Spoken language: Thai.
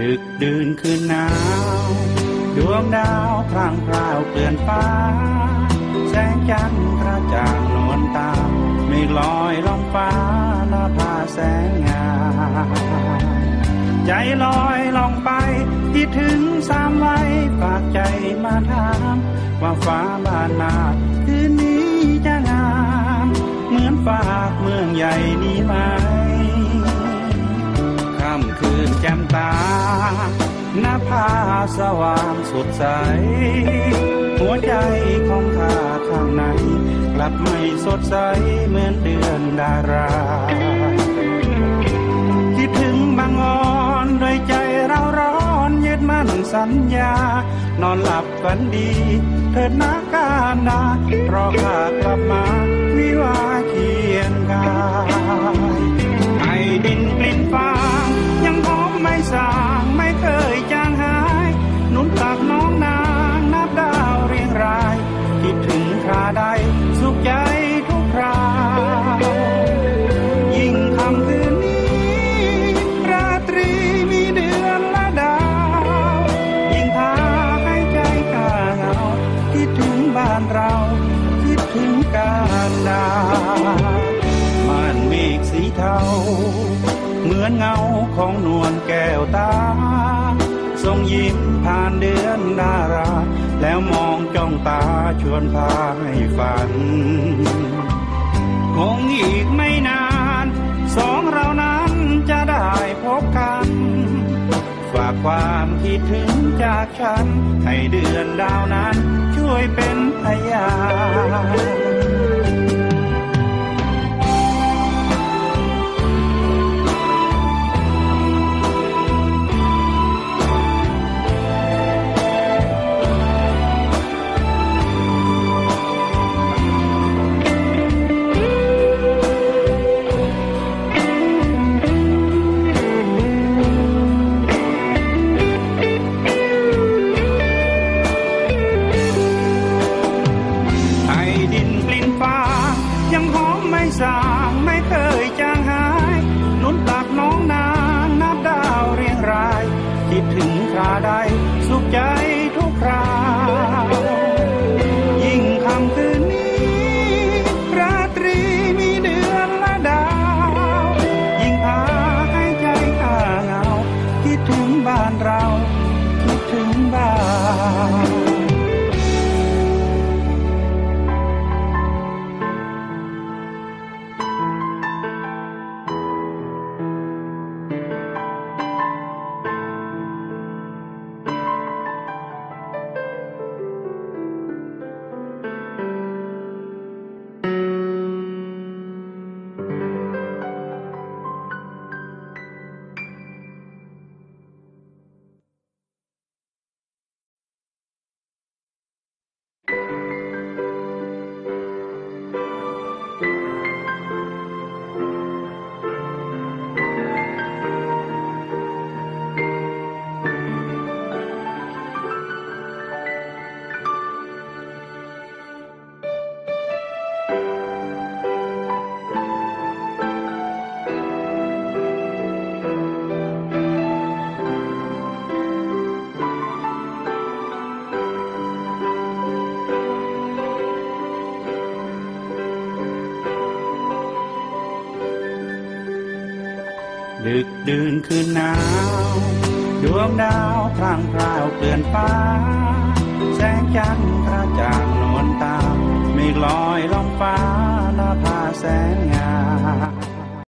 ดึกดื่นคืนหนาว ดวงดาวพรางพราวเกลื่อนฟ้า แสงจันทร์กระจ่างนวลตา ไม่ลอยล่องฟ้าลาพาแสงงาใจลอยล่องไปที่ถึงสามไว้ฝากใจมาถาม ว่าฟ้าบ้านนา จ่มตาหน้าผาสว่างสดใส หัวใจของข้าข้างใน กลับไม่สดใสเหมือนเดือนดารา คิดถึงบางอ่อนด้วยใจเราร้อนยึดมั่นสัญญา นอนหลับฝันดีเถิดนาการดาราะข้า สีเทา เหมือนเงาของนวลแก้วตา ทรงยิ้มผ่านเดือนดารา แล้วมองจ้องตาชวนพาให้ฝัน คงอีกไม่นาน สองเรานั้นจะได้พบกัน ฝากความคิดถึงจากฉัน ให้เดือนดาวนั้นช่วยเป็นพยาน สางไม่เคยจางหายนุนตักน้องนางนับดาวเรียงราย คิดถึงคราใดสุขใจ ดึกดื่นคืนหนาว ดวงดาวพรางพราวเกลื่อนฟ้า แสงจันทร์กระจ่างนวลตา ไม่ลอยล่องฟ้าลาพาแสงา